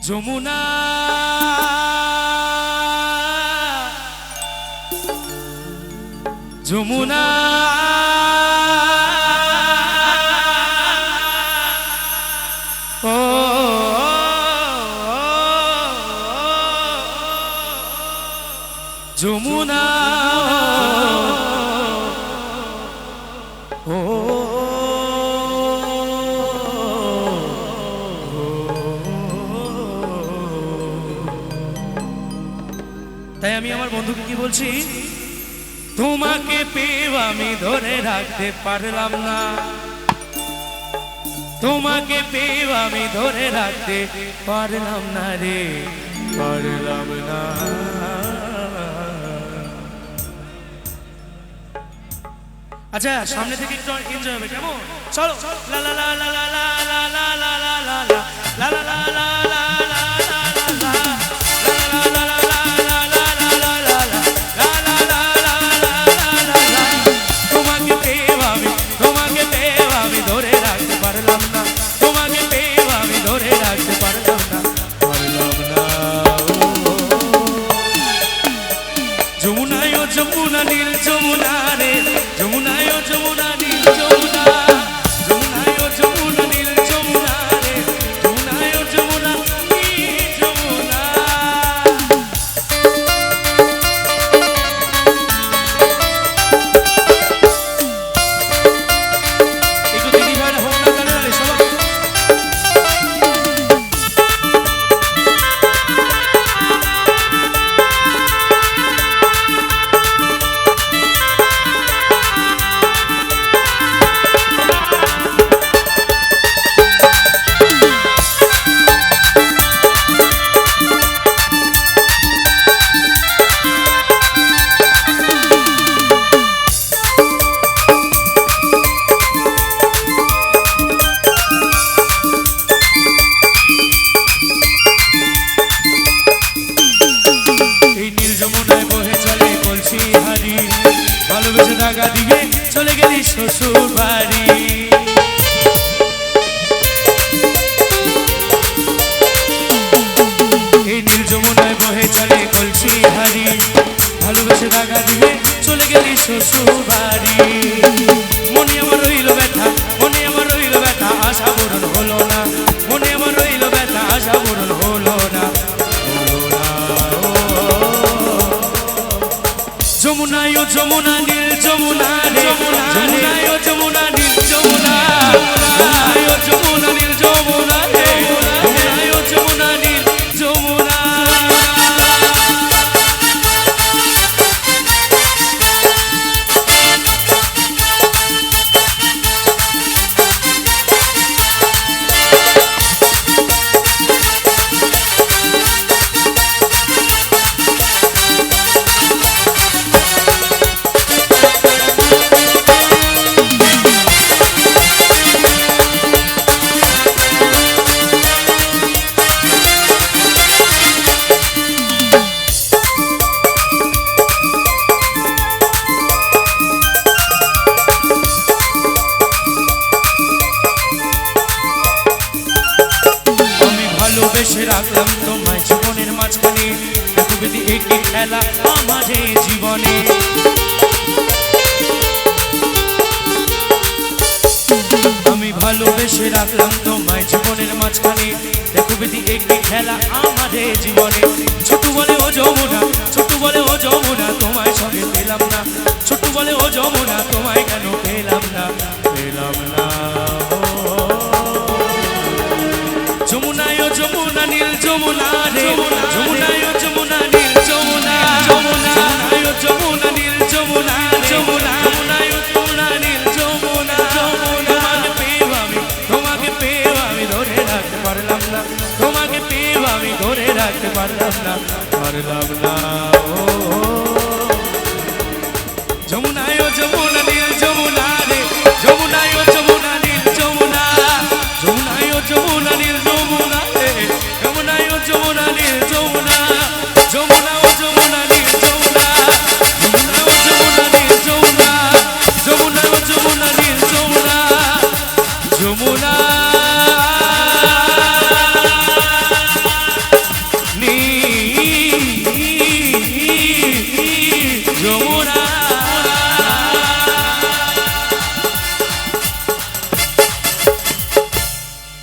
যমুনা যমুনা ও যমুনা তাই আমি আমার বন্ধুকে কি বলছি তোমাকে পেয়ে আমি ধরে রাখতে পারলাম না তোমাকে পেয়ে আমি ধরে রাখতে পারলাম না রে পারলাম না আচ্ছা সামনে থেকে একটু এনজয় হবে কেমন চলো লা লা লা লা লা লা লা লা লা লা লা লা যমুনা নীল যমুনা রে। যমুনায় যমুনা নীল যমুনা। শ্বশুর বাড়ি মনে আমার রইল ব্যথা, মনে আমার রইল ব্যথা, আশা পূরণ হলো না। মনে আমার রইল ব্যথা, আশা পূরণ হলো না। যমুনায় যমুনা নীল, যমুনা যমুনা ভালোবেসে রাখলাম তোমায় জীবনের মাঝখানে। দেখবি একই খেলা আমাদের জীবনে। আমি ভালোবেসে রাখলাম তোমায় জীবনের মাঝখানে। দেখবি একই খেলা আমাদের জীবনে। ছোট বলে ও যমুনা, ছোট বলে ও যমুনা, তোমায় সঙ্গে পেলাম না। ছোট বলে ও যমুনা যমুনা নীল যমুনা রে। যমুনায় যমুনা নীল যমুনা। যমুনা যমুনা নীল যমুনা যমুনা যমুনায় যমুনা নীল যমুনা। যমুনা যমুনা নীল যমুনা রে। যমুনা নীল যমুনা। যমুনায় যমুনা নীল যমুনা